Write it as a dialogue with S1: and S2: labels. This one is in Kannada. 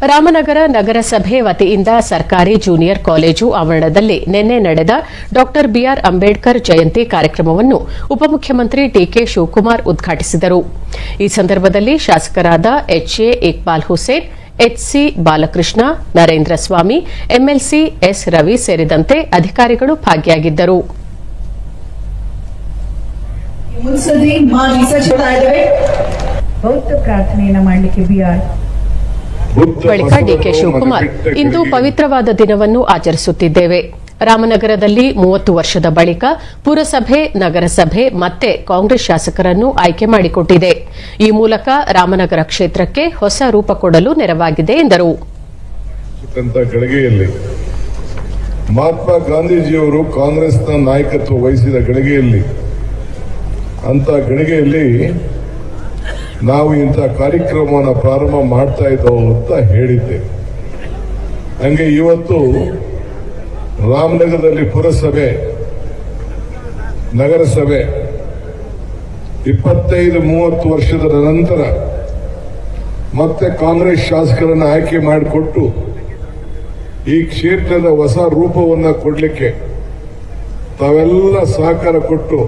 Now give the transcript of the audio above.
S1: ರಾಮನಗರ ನಗರಸಭೆ ವತಿಯಿಂದ ಸರ್ಕಾರಿ ಜೂನಿಯರ್ ಕಾಲೇಜು ಆವರಣದಲ್ಲಿ ನಿನ್ನೆ ನಡೆದ ಡಾ ಬಿಆರ್ ಅಂಬೇಡ್ಕರ್ ಜಯಂತಿ ಕಾರ್ಯಕ್ರಮವನ್ನು ಉಪಮುಖ್ಯಮಂತ್ರಿ ಟಿಕೆ ಶಿವಕುಮಾರ್ ಉದ್ಘಾಟಿಸಿದರು. ಈ ಸಂದರ್ಭದಲ್ಲಿ ಶಾಸಕರಾದ H A Iqbal Hussain H C Balakrishna Narendra Swamy MLC S Ravi ಸೇರಿದಂತೆ ಅಧಿಕಾರಿಗಳು ಭಾಗಿಯಾಗಿದ್ದರು.
S2: ಪ್ರಾರ್ಥನೆಯನ್ನ ಮಾಡಲಿಕ್ಕೆ
S1: ಬಳಿಕ ಡಿಕೆ ಶಿವಕುಮಾರ್ ಇಂದು ಪವಿತ್ರವಾದ ದಿನವನ್ನು ಆಚರಿಸುತ್ತಿದ್ದೇವೆ. ರಾಮನಗರದಲ್ಲಿ ಮೂವತ್ತು ವರ್ಷದ ಬಳಿಕ ಪುರಸಭೆ ನಗರಸಭೆ ಮತ್ತೆ ಕಾಂಗ್ರೆಸ್ ಶಾಸಕರನ್ನು ಆಯ್ಕೆ ಮಾಡಿಕೊಟ್ಟಿದೆ. ಈ ಮೂಲಕ ರಾಮನಗರ ಕ್ಷೇತ್ರಕ್ಕೆ ಹೊಸ ರೂಪ ಕೊಡಲು ನೆರವಾಗಿದೆ ಎಂದರು.
S3: ಮಹಾತ್ಮ ಗಾಂಧೀಜಿಯವರು ಕಾಂಗ್ರೆಸ್ನ ನಾಯಕತ್ವ ವಹಿಸಿದ ಗಳಿಗೆಯಲ್ಲಿ ಅಂತ ಗಳಿಗೆಯಲ್ಲಿ ನಾವು ಇಂಥ ಕಾರ್ಯಕ್ರಮವನ್ನು ಪ್ರಾರಂಭ ಮಾಡ್ತಾ ಇದ್ದವು ಅಂತ ಹೇಳಿದ್ದೆ. ಹಂಗೆ ಇವತ್ತು ರಾಮನಗರದಲ್ಲಿ ಪುರಸಭೆ, ನಗರಸಭೆ ಇಪ್ಪತ್ತೈದು, ಮೂವತ್ತು ವರ್ಷದ ನಂತರ ಮತ್ತೆ ಕಾಂಗ್ರೆಸ್ ಶಾಸಕರನ್ನು ಆಯ್ಕೆ ಮಾಡಿಕೊಟ್ಟು ಈ ಕ್ಷೇತ್ರದ ಹೊಸ ರೂಪವನ್ನು ಕೊಡಲಿಕ್ಕೆ ತಾವೆಲ್ಲ ಸಹಕಾರ ಕೊಟ್ಟು